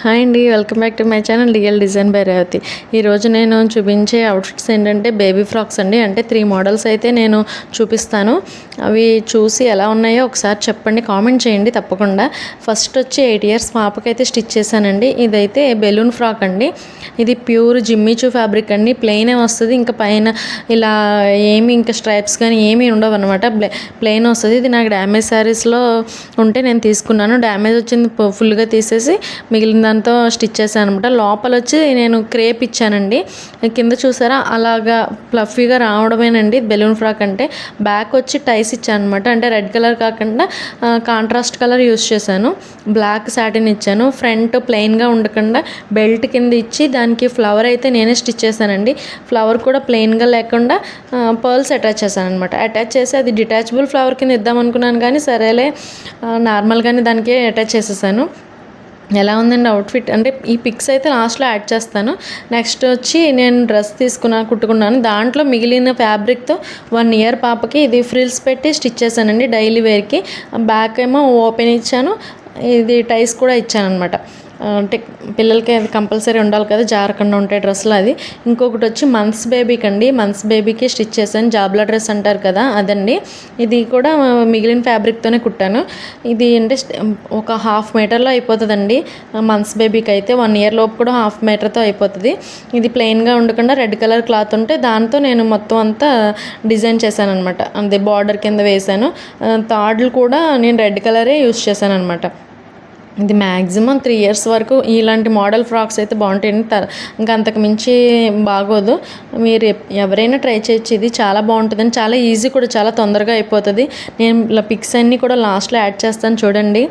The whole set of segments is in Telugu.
హాయ్ అండి welcome back to my channel real design by Revathi. ఈరోజు నేను చూపించే అవుట్ఫిట్స్ ఏంటంటే బేబీ ఫ్రాక్స్ అండి. అంటే త్రీ మోడల్స్ అయితే నేను చూపిస్తాను. అవి చూసి ఎలా ఉన్నాయో ఒకసారి చెప్పండి కామెంట్ చేయండి తప్పకుండా. ఫస్ట్ వచ్చి ఎయిట్ ఇయర్స్ పాపకైతే స్టిచ్ చేశానండి. ఇదైతే బెలూన్ ఫ్రాక్ అండి. ఇది ప్యూర్ జిమ్మిచూ ఫ్యాబ్రిక్ అండి. ప్లెయినే వస్తుంది. ఇంకా పైన ఇలా ఏమి ఇంకా స్ట్రైప్స్ కానీ ఏమీ ఉండవు అనమాట ప్లెయిన్ వస్తుంది. ఇది నాకు డ్యామేజ్ శారీస్లో ఉంటే నేను తీసుకున్నాను. డ్యామేజ్ వచ్చింది ఫుల్గా తీసేసి మిగిలిన దాంతో స్టిచ్ చేశాను అనమాట లోపల వచ్చి నేను క్రేప్ ఇచ్చానండి. కింద చూసారా? అలాగా ఫ్లఫీగా రావడమేనండి. బెలూన్ ఫ్రాక్ అంటే బ్యాక్ వచ్చి టైస్ ఇచ్చాను అనమాట అంటే రెడ్ కలర్ కాకుండా కాంట్రాస్ట్ కలర్ యూస్ చేశాను. బ్లాక్ సాటిన్ ఇచ్చాను. ఫ్రంట్ ప్లెయిన్గా ఉండకుండా బెల్ట్ కింద ఇచ్చి దానికి ఫ్లవర్ అయితే నేనే స్టిచ్ చేశానండి. ఫ్లవర్ కూడా ప్లెయిన్గా లేకుండా పర్ల్స్ అటాచ్ చేశాను అనమాట అటాచ్ చేసి అది డిటాచబుల్ ఫ్లవర్ కింద ఇద్దాం అనుకున్నాను కానీ సరేలే నార్మల్గానే దానికి అటాచ్ చేసేసాను. ఎలా ఉందండి అవుట్ఫిట్ అంటే ఈ పిక్స్ అయితే లాస్ట్లో యాడ్ చేస్తాను. నెక్స్ట్ వచ్చి నేను డ్రెస్ తీసుకున్నాను కుట్టుకున్నాను. దాంట్లో మిగిలిన ఫ్యాబ్రిక్తో వన్ ఇయర్ పాపకి ఇది ఫ్రిల్స్ పెట్టి స్టిచ్ చేశానండి డైలీ వేర్కి. బ్యాక్ ఏమో ఓపెన్ ఇచ్చాను. ఇది టైస్ కూడా ఇచ్చాను అనమాట అంటే పిల్లలకి అది కంపల్సరీ ఉండాలి కదా జారకుండా ఉంటాయి డ్రెస్సులు అది ఇంకొకటి వచ్చి మంత్స్ బేబీకి అండి. మంత్స్ బేబీకి స్టిచ్ చేశాను జాబ్లా డ్రెస్ అంటారు కదా అదండి. ఇది కూడా మిగిలిన ఫ్యాబ్రిక్తోనే కుట్టాను. ఇది అంటే ఒక హాఫ్ మీటర్లో అయిపోతుందండి. మంత్స్ బేబీకి అయితే వన్ ఇయర్ లోపు కూడా హాఫ్ మీటర్తో అయిపోతుంది. ఇది ప్లెయిన్గా ఉండకుండా రెడ్ కలర్ క్లాత్ ఉంటే దాంతో నేను మొత్తం అంతా డిజైన్ చేశాను అనమాట అదే బార్డర్ కింద వేశాను. తాడ్లు కూడా నేను రెడ్ కలరే యూస్ చేశాను అనమాట ఇది మ్యాక్సిమం త్రీ ఇయర్స్ వరకు ఇలాంటి మోడల్ ఫ్రాక్స్ అయితే బాగుంటాయండి. ఇంకా అంతకు మించి బాగోదు. మీరు ఎవరైనా ట్రై చేయొచ్చు. ఇది చాలా బాగుంటుందని చాలా ఈజీ కూడా చాలా తొందరగా అయిపోతుంది. నేను ఇలా పిక్స్ అన్నీ కూడా లాస్ట్లో యాడ్ చేస్తాను చూడండి.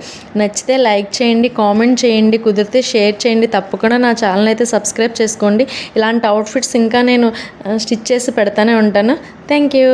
నచ్చితే లైక్ చేయండి కామెంట్ చేయండి కుదిరితే షేర్ చేయండి. తప్పకుండా నా ఛానల్ అయితే సబ్స్క్రైబ్ చేసుకోండి. ఇలాంటి అవుట్ఫిట్స్ ఇంకా నేను స్టిచ్ చేసి పెడతానే ఉంటాను. Thank you